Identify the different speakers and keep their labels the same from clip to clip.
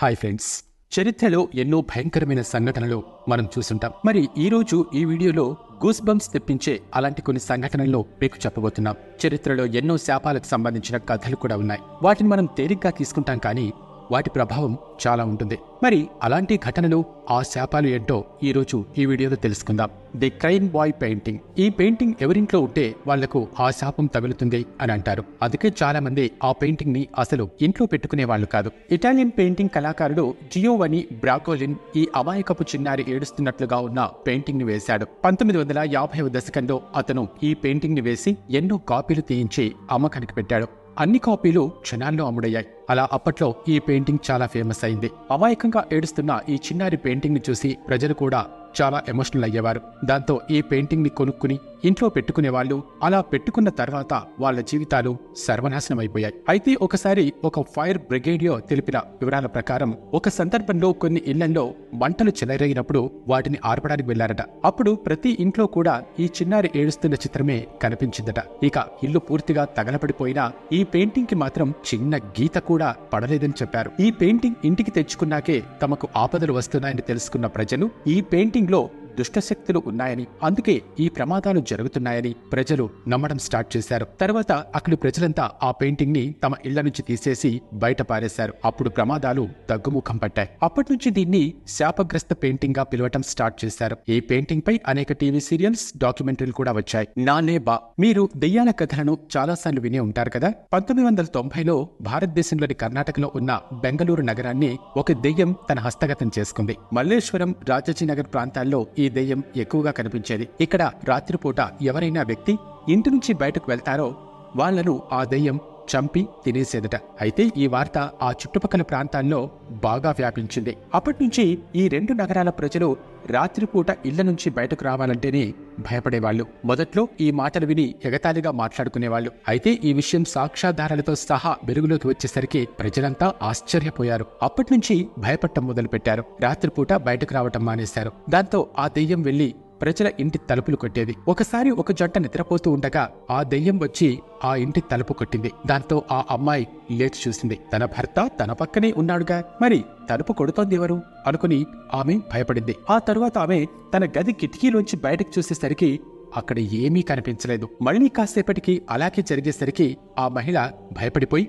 Speaker 1: Hi friends. చరిత్రలో ఎన్నో భయంకరమైన సంఘటనలు మనం చూసుంటాం మరి ఈ రోజు ఈ వీడియోలో గూస్ బంప్స్ తెప్పించే అలాంటి కొన్ని సంఘటనల్లో మీకు చెప్పబోతున్నాం. చరిత్రలో ఎన్నో శాపాలకు సంబంధించిన కథలు కూడా ఉన్నాయి. వాటిని మనం తేలిగ్గా తీసుకుంటాం కానీ వాటి ప్రభావం చాలా ఉంటుంది. మరి అలాంటి ఘటనలు ఆ శాపాలు ఏంటో ఈ రోజు ఈ వీడియోలో తెలుసుకుందాం. ది క్రైన్ బాయ్ పెయింటింగ్ ఈ పెయింటింగ్ ఎవరింట్లో ఉంటే వాళ్ళకు ఆ శాపం తగులుతుంది అని అంటారు. అందుకే చాలా మంది ఆ పెయింటింగ్ని అసలు ఇంట్లో పెట్టుకునే వాళ్ళు కాదు. ఇటాలియన్ పెయింటింగ్ కళాకారుడు జియోవని బ్రాకోలిన్ ఈ అమాయకపు చిన్నారి ఏడుస్తున్నట్లుగా ఉన్న పెయింటింగ్ని వేశాడు. పంతొమ్మిది వందల యాభై దశకంలో అతను ఈ పెయింటింగ్ని వేసి ఎన్నో కాపీలు తీయించి అమ్మకానికి పెట్టాడు. అన్ని కాపీలు క్షణాల్లో అమ్ముడయ్యాయి. అలా అప్పట్లో ఈ పెయింటింగ్ చాలా ఫేమస్ అయింది. అమాయకంగా ఏడుస్తున్న ఈ చిన్నారి పెయింటింగ్ని చూసి ప్రజలు కూడా చాలా ఎమోషనల్ అయ్యేవారు. దాంతో ఈ పెయింటింగ్ని కొనుక్కుని ఇంట్లో పెట్టుకునే వాళ్ళు అలా పెట్టుకున్న తర్వాత వాళ్ళ జీవితాలు సర్వనాశనం అయిపోయాయి అయితే ఒకసారి ఒక ఫైర్ బ్రిగేడియో తెలిపిన వివరాల ప్రకారం ఒక సందర్భంలో కొన్ని ఇళ్ళలో మంటలు చెలరేగినప్పుడు వాటిని ఆర్పడానికి వెళ్ళారట అప్పుడు ప్రతి ఇంట్లో కూడా ఈ చిన్నారి ఏడుస్తున్న చిత్రమే కనిపించిందట. ఇక ఇల్లు పూర్తిగా తగలపడిపోయినా ఈ పెయింటింగ్కి మాత్రం చిన్న గీత కూడా పడలేదని చెప్పారు. ఈ పెయింటింగ్ ఇంటికి తెచ్చుకున్నాకే తమకు ఆపదలు వస్తున్నాయని తెలుసుకున్న ప్రజలు ఈ పెయింటింగ్లో దుష్టశక్తులు ఉన్నాయని అందుకే ఈ ప్రమాదాలు జరుగుతున్నాయని ప్రజలు నమ్మడం స్టార్ట్ చేశారు. తర్వాత అక్కడి ప్రజలంతా ఆ పెయింటింగ్ని తమ ఇళ్ళ నుంచి తీసేసి బయట పారేశారు. అప్పుడు ప్రమాదాలు తగ్గుముఖం పట్టాయి. అప్పటి నుంచి దీన్ని శాపగ్రస్త పెయింటింగ్గా పిలవటం స్టార్ట్ చేశారు. ఈ పెయింటింగ్ పై అనేక టీవీ సీరియల్స్ డాక్యుమెంటరీలు కూడా వచ్చాయి. నానే బా. మీరు దెయ్యాల కథలను చాలాసార్లు విని ఉంటారు కదా? పంతొమ్మిది వందల తొంభైలో భారతదేశంలోని కర్ణాటకలో ఉన్న బెంగళూరు నగరాన్ని ఒక దెయ్యం తన హస్తగతం చేసుకుంది. మల్లేశ్వరం రాజాజీనగర్ ప్రాంతాల్లో ఈ దెయ్యం ఎక్కువగా కనిపించేది. ఇక్కడ రాత్రిపూట ఎవరైనా వ్యక్తి ఇంటి నుంచి బయటకు వెళ్తారో వాళ్ళను ఆ దెయ్యం చంపి తినేసేదట. అయితే ఈ వార్త ఆ చుట్టుపక్కల ప్రాంతాల్లో బాగా వ్యాపించింది. అప్పటి నుంచి ఈ రెండు నగరాల ప్రజలు రాత్రిపూట ఇళ్ళ నుంచి బయటకు రావాలంటేనే భయపడేవాళ్ళు మొదట్లో ఈ మాటలు విని ఎగతాళిగా మాట్లాడుకునేవాళ్ళు అయితే ఈ విషయం సాక్ష్యాధారాలతో సహా వెలుగులోకి వచ్చేసరికి ప్రజలంతా ఆశ్చర్యపోయారు. అప్పటి నుంచి భయపడటం మొదలుపెట్టారు. రాత్రిపూట బయటకు రావటం మానేశారు. దాంతో ఆ దెయ్యం వెళ్ళి ప్రజల ఇంటి తలుపులు కొట్టేది. ఒకసారి ఒక జంట నిద్రపోతూ ఉండగా ఆ దెయ్యం వచ్చి ఆ ఇంటి తలుపు కొట్టింది. దాంతో ఆ అమ్మాయి లేచి చూసింది. తన భర్త తన పక్కనే ఉన్నాడుగా. మరి తలుపు కొడుతోంది ఎవరు? అనుకుని ఆమె భయపడింది. ఆ తరువాత ఆమె తన గది కిటికీలోంచి బయటకు చూసేసరికి అక్కడ ఏమీ కనిపించలేదు. మళ్ళీ కాసేపటికి అలాగే జరిగేసరికి ఆ మహిళ భయపడిపోయి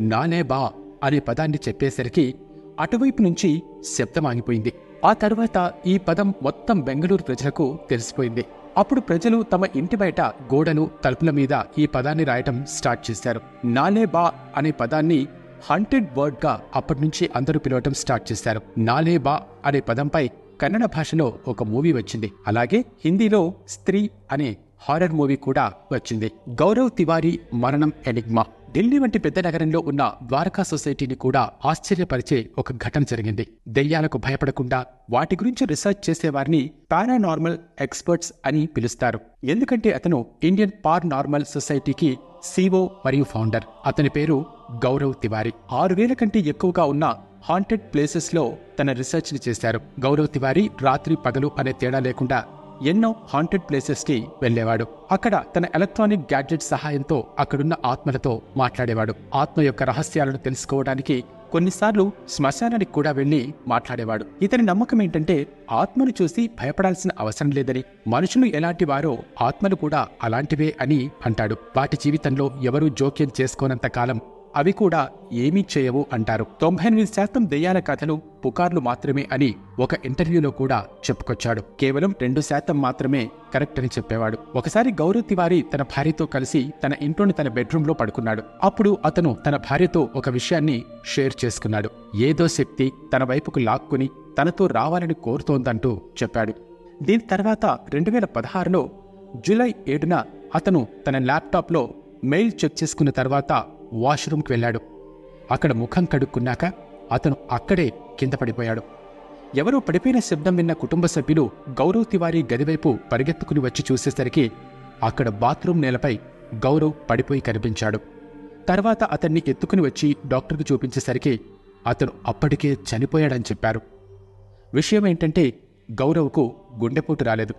Speaker 1: నానే బా అనే పదాన్ని చెప్పేసరికి అటువైపు నుంచి శబ్దం ఆగిపోయింది. ఆ తర్వాత ఈ పదం మొత్తం బెంగళూరు ప్రజలకు తెలిసిపోయింది. అప్పుడు ప్రజలు తమ ఇంటి బయట గోడలు తలుపుల మీద ఈ పదాన్ని రాయటం స్టార్ట్ చేశారు. నాలే బా అనే పదాన్ని హంటెడ్ వర్డ్గా అప్పటి నుంచి అందరూ పిలవటం స్టార్ట్ చేశారు. నాలే బా అనే పదంపై కన్నడ భాషలో ఒక మూవీ వచ్చింది. అలాగే హిందీలో స్త్రీ అనే హారర్ మూవీ కూడా వచ్చింది. గౌరవ్ తివారీ మరణం ఎనిగ్మా. ఢిల్లీ వంటి పెద్ద నగరంలో ఉన్న ద్వారకా సొసైటీని కూడా ఆశ్చర్యపరిచే ఒక ఘటన జరిగింది. దెయ్యాలకు భయపడకుండా వాటి గురించి రీసెర్చ్ చేసేవారిని పారానార్మల్ ఎక్స్పర్ట్స్ అని పిలుస్తారు. ఎందుకంటే అతను ఇండియన్ పార్ నార్మల్ సొసైటీకి సిఓ మరియు ఫౌండర్. అతని పేరు గౌరవ్ తివారీ. ఆరు వేల కంటే ఎక్కువగా ఉన్న హాంటెడ్ ప్లేసెస్లో తన రీసెర్చ్ని చేశారు. గౌరవ్ తివారి రాత్రి పగలు అనే తేడా లేకుండా ఎన్నో హాంటెడ్ ప్లేసెస్కి వెళ్ళేవాడు. వెళ్ళేవాడు అక్కడ తన ఎలక్ట్రానిక్ గ్యాడ్జెట్ సహాయంతో అక్కడున్న ఆత్మలతో మాట్లాడేవాడు. ఆత్మ యొక్క రహస్యాలను తెలుసుకోవడానికి కొన్నిసార్లు శ్మశానానికి కూడా వెళ్ళి మాట్లాడేవాడు. ఇతని నమ్మకం ఏంటంటే ఆత్మను చూసి భయపడాల్సిన అవసరం లేదని. మనుషులు ఎలాంటి వారో ఆత్మలు కూడా అలాంటివే అని అంటాడు. వాటి జీవితంలో ఎవరూ జోక్యం చేసుకోనంత కాలం అవి కూడా ఏమీ చేయవు అంటారు. తొంభై ఎనిమిది శాతం దెయ్యాల కథలు పుకార్లు మాత్రమే అని ఒక ఇంటర్వ్యూలో కూడా చెప్పుకొచ్చాడు. కేవలం రెండు శాతం మాత్రమే కరెక్ట్ అని చెప్పేవాడు. ఒకసారి గౌరవ్ తివారీ తన భార్యతో కలిసి తన ఇంట్లోని తన బెడ్రూమ్లో పడుకున్నాడు. అప్పుడు అతను తన భార్యతో ఒక విషయాన్ని షేర్ చేసుకున్నాడు. ఏదో శక్తి తన వైపుకు లాక్కుని తనతో రావాలని కోరుతోందంటూ చెప్పాడు. దీని తర్వాత రెండు వేల పదహారులో జూలై ఏడున అతను తన ల్యాప్టాప్లో మెయిల్ చెక్ చేసుకున్న తర్వాత వాష్రూమ్కి వెళ్ళాడు. అక్కడ ముఖం కడుక్కున్నాక అతను అక్కడే కింద పడిపోయాడు. ఎవరో పడిపోయిన శబ్దం విన్న కుటుంబ సభ్యులు గౌరవ్ తివారీ గదివైపు పరిగెత్తుకుని వచ్చి చూసేసరికి అక్కడ బాత్రూమ్ నేలపై గౌరవ్ పడిపోయి కనిపించాడు. తర్వాత అతన్ని ఎత్తుకుని వచ్చి డాక్టర్కు చూపించేసరికి అతను అప్పటికే చనిపోయాడని చెప్పారు. విషయం ఏంటంటే గౌరవ్కు గుండెపోటు రాలేదు.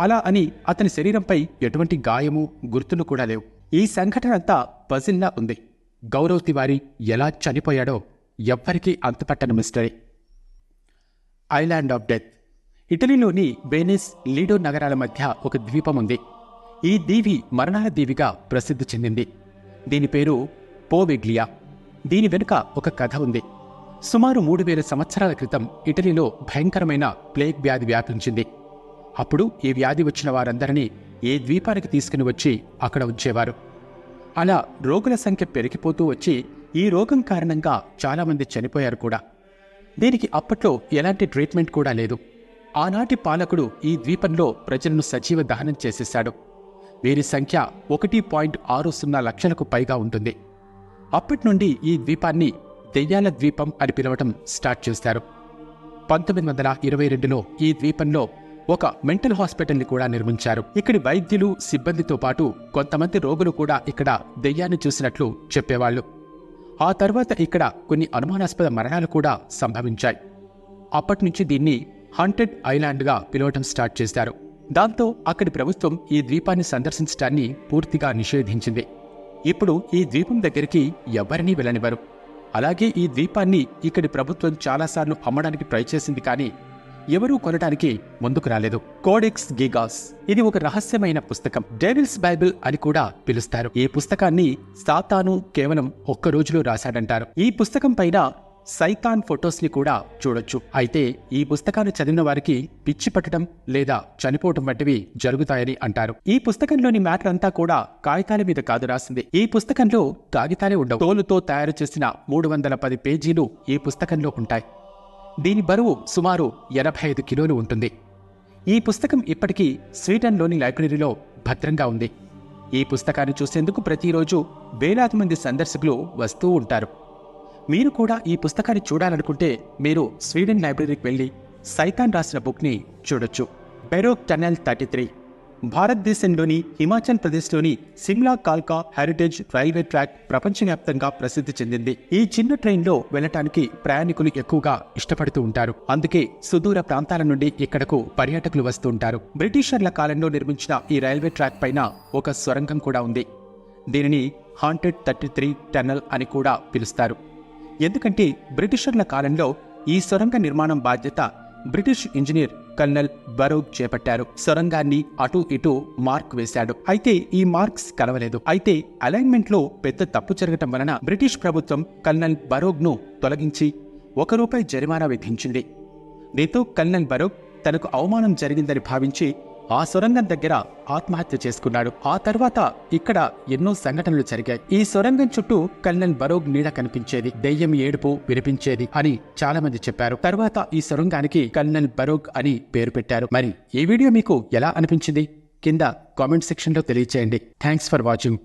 Speaker 1: అలా అని అతని శరీరంపై ఎటువంటి గాయము గుర్తులు కూడా లేవు. ఈ సంఘటన అంతా పజిల్లా ఉంది. గౌరవ్ తివారీ ఎలా చనిపోయాడో ఎవ్వరికీ అంతుపట్టని mystery. Island of death. ఇటలీలోని Venice Lido నగరాల మధ్య ఒక ద్వీపం ఉంది. ఈ దీవి మరణాల దీవిగా ప్రసిద్ధి చెందింది. దీని పేరు పోవెగ్లియా. దీని వెనుక ఒక కథ ఉంది. సుమారు మూడు వేల సంవత్సరాల క్రితం ఇటలీలో భయంకరమైన ప్లేగ్ వ్యాధి వ్యాపించింది. అప్పుడు ఈ వ్యాధి వచ్చిన వారందరినీ ఏ ద్వీపానికి తీసుకుని వచ్చి అక్కడ ఉంచేవారు. అలా రోగుల సంఖ్య పెరిగిపోతూ వచ్చి ఈ రోగం కారణంగా చాలామంది చనిపోయారు కూడా. దీనికి అప్పట్లో ఎలాంటి ట్రీట్మెంట్ కూడా లేదు. ఆనాటి పాలకుడు ఈ ద్వీపంలో ప్రజలను సజీవ దహనం చేసేశాడు. వీరి సంఖ్య ఒకటి పాయింట్ ఆరు సున్నా లక్షలకు పైగా ఉంటుంది. అప్పటి నుండి ఈ ద్వీపాన్ని దెయ్యాల ద్వీపం అని పిలవటం స్టార్ట్ చేశారు పంతొమ్మిది వందల ఇరవై రెండులో ఈ ద్వీపంలో ఒక మెంటల్ హాస్పిటల్ని కూడా నిర్మించారు. ఇక్కడి వైద్యులు సిబ్బందితో పాటు కొంతమంది రోగులు కూడా ఇక్కడ దెయ్యాన్ని చూసినట్లు చెప్పేవాళ్ళు. ఆ తర్వాత ఇక్కడ కొన్ని అనుమానాస్పద మరణాలు కూడా సంభవించాయి. అప్పటి నుంచి దీన్ని హంటెడ్ ఐలాండ్గా పిలవటం స్టార్ట్ చేశారు. దాంతో అక్కడి ప్రభుత్వం ఈ ద్వీపాన్ని సందర్శించడాన్ని పూర్తిగా నిషేధించింది. ఇప్పుడు ఈ ద్వీపం దగ్గరికి ఎవరినీ వెళ్ళనివ్వరు. అలాగే ఈ ద్వీపాన్ని ఇక్కడి ప్రభుత్వం చాలాసార్లు అమ్మడానికి ట్రై చేసింది కానీ ఎవరూ కొనడానికి ముందుకు రాలేదు. కోడెక్స్ గిగాస్ ఇది ఒక రహస్యమైన పుస్తకం. డేవిల్స్ బైబిల్ అని కూడా పిలుస్తారు. ఈ పుస్తకాన్ని సాతాను కేవలం ఒక్క రోజులో రాశాడంటారు. ఈ పుస్తకం పైన సైతాన్ ఫొటోస్ని కూడా చూడొచ్చు. అయితే ఈ పుస్తకాన్ని చదివిన వారికి పిచ్చి పట్టడం లేదా చనిపోవటం వంటివి జరుగుతాయని అంటారు. ఈ పుస్తకంలోని మ్యాటర్ అంతా కూడా కాగితాల మీద కాదు రాసింది. ఈ పుస్తకంలో కాగితాలే ఉండవు. తోలుతో తయారు చేసిన మూడు వందల పది పేజీలు ఈ పుస్తకంలో ఉంటాయి. దీని బరువు సుమారు ఎనభై ఐదు కిలోలు ఉంటుంది. ఈ పుస్తకం ఇప్పటికీ స్వీడన్లోని లైబ్రరీలో భద్రంగా ఉంది. ఈ పుస్తకాన్ని చూసేందుకు ప్రతిరోజు వేలాది మంది సందర్శకులు వస్తూ ఉంటారు. మీరు కూడా ఈ పుస్తకాన్ని చూడాలనుకుంటే మీరు స్వీడన్ లైబ్రరీకి వెళ్ళి సైతాన్ రాసిన బుక్ని చూడొచ్చు. Barog tunnel thirty three. భారతదేశంలోని హిమాచల్ ప్రదేశ్లోని సిమ్లా కాల్కా హెరిటేజ్ రైల్వే ట్రాక్ ప్రపంచవ్యాప్తంగా ప్రసిద్ధి చెందింది. ఈ చిన్న ట్రైన్లో వెళ్ళటానికి ప్రయాణికులు ఎక్కువగా ఇష్టపడుతూ ఉంటారు. అందుకే సుదూర ప్రాంతాల నుండి ఇక్కడకు పర్యాటకులు వస్తూ ఉంటారు. బ్రిటిషర్ల కాలంలో నిర్మించిన ఈ రైల్వే ట్రాక్ పైన ఒక సొరంగం కూడా ఉంది. దీనిని హాంటెడ్ థర్టీ త్రీ టన్నల్ అని కూడా పిలుస్తారు. ఎందుకంటే బ్రిటిషర్ల కాలంలో ఈ సొరంగ నిర్మాణం బాధ్యత బ్రిటిష్ ఇంజనీర్ కల్నల్ బరోగ్ చేపట్టారు. సొరంగాన్ని అటు ఇటు మార్క్ వేశాడు. అయితే ఈ మార్క్స్ కలవలేదు. అయితే అలైన్మెంట్లో పెద్ద తప్పు జరగటం వలన బ్రిటిష్ ప్రభుత్వం కల్నల్ బరోగ్ను తొలగించి ఒక రూపాయి జరిమానా విధించింది. దీంతో కల్నల్ బరోగ్ తనకు అవమానం జరిగిందని భావించి ఆ సొరంగం దగ్గర ఆత్మహత్య చేసుకున్నాడు. ఆ తర్వాత ఇక్కడ ఎన్నో సంఘటనలు జరిగాయి. ఈ సొరంగం చుట్టూ కల్నల్ బరోగ్ నీడ కనిపించేది. దెయ్యం ఏడుపు వినిపించేది అని చాలా మంది చెప్పారు. తర్వాత ఈ సొరంగానికి కల్నల్ బరోగ్ అని పేరు పెట్టారు. మరి ఈ వీడియో మీకు ఎలా అనిపించింది? కింద కామెంట్ సెక్షన్లో తెలియచేయండి. Thanks for watching.